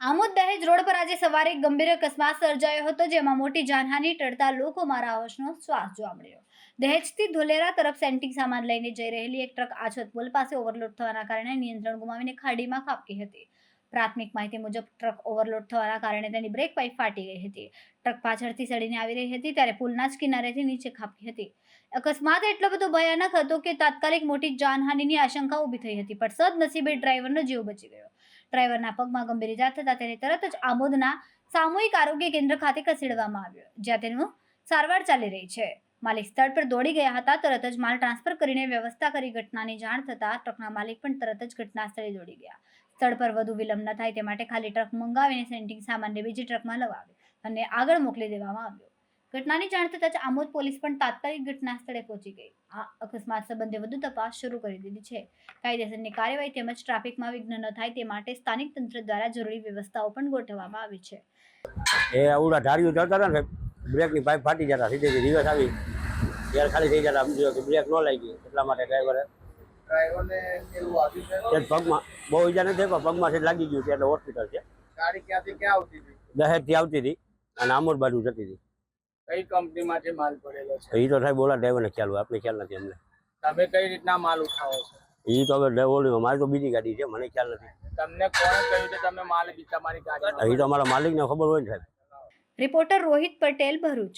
આમોદ દહેજ રોડ પર આજે સવારે ગંભીર અકસ્માત સર્જાયો હતો, જેમાં મોટી જાનહાની ટળતા લોકોમાં રાહતનો શ્વાસ જોવા મળ્યો. દહેજથી ધોલેરા તરફ સેન્ટિંગ સામાન લઈને જઈ રહેલી એક ટ્રક આછત પુલ પાસે ઓવરલોડ થવાના કારણે નિયંત્રણ ગુમાવીને ખાડીમાં ખાબકી હતી. પ્રાથમિક માહિતી મુજબ, ટ્રક ઓવરલોડ થવાના કારણે તેની બ્રેક પાઇપ ફાટી ગઈ હતી. ટ્રક પાછળથી સડીને આવી રહી હતી, ત્યારે પુલના જ કિનારેથી નીચે ખાબકી હતી. અકસ્માત એટલો બધો ભયાનક હતો કે તાત્કાલિક મોટી જાનહાનિની આશંકા ઊભી થઈ હતી, પણ સદનસીબે ડ્રાઈવરનો જીવ બચી ગયો. ડ્રાઈવરના પગમાં ગંભીર ઇજા થતા તેને તરત જ આમોદના સામૂહિક આરોગ્ય કેન્દ્ર ખાતે ખસેડવામાં આવ્યો, જ્યાં તેનું સારવાર ચાલી રહી છે. માલિક સ્થળ પર દોડી ગયા હતા, તરત જ માલ ટ્રાન્સફર કરીને વ્યવસ્થા કરી ઘટનાની જાણ થતાં ટ્રકના માલિક પણ તરત જ ઘટના સ્થળે દોડી ગયા. સ્થળ પર વધુ વિલંબ ન થાય તે માટે ખાલી ટ્રક મંગાવીને સેન્ટિંગ સામાનને બીજી ટ્રકમાં લવાવ્યો અને આગળ મોકલી દેવામાં આવ્યો. ઘટનાની જાણ થતાં જ આમોદ પોલીસ પણ તાત્કાલિક ઘટના સ્થળે પહોંચી ગઈ. આ અકસ્માત સંબંધે વધુ તપાસ શરૂ કરી દીધી છે. કાયદેસરની કાર્યવાહી તેમજ ટ્રાફિકમાં વિઘ્ન ન થાય તે માટે સ્થાનિક તંત્ર દ્વારા જરૂરી વ્યવસ્થાઓ પણ ગોઠવવામાં આવી છે. એ આવડા ધાર્યું ચડતા હતા ને બ્રેકની પાઇપ ફાટી જતા સીધે રિવર્સ આવી. ત્યારે ખાલી થઈ જતા સમજો કે બ્રેક ન લાગી એટલા માટે ડ્રાઈવરે ડ્રાઈવરને એવું આવ્યું છે તે જ પગમાં બહુ ઈજા નથી પણ પગમાં છે લાગી ગયું છે એટલે હોસ્પિટલ છે. ગાડી ક્યાંથી ક્યાં આવતી હતી? દહેજથી આવતી હતી અને આમોદ બાજુ જતી હતી. કઈ કંપનીમાંથી માલ પડેલો છે? એ તો સાહેબ બોલા ડ્રાઈવરને ખ્યાલ હોય આપણે ખ્યાલ નથી અમને તમે કઈ રીતના માલ ઉઠાવો છો? એ તો હવે ડ્રાઈવર મારી તો બીજી ગાડી છે મને ખ્યાલ નથી. તમને કોણ કહ્યું કે તમે માલ તમારી ગાડી એ તો અમારા માલિકને ખબર હોય ને સાહેબ. રિપોર્ટર રોહિત પટેલ ભરૂચ.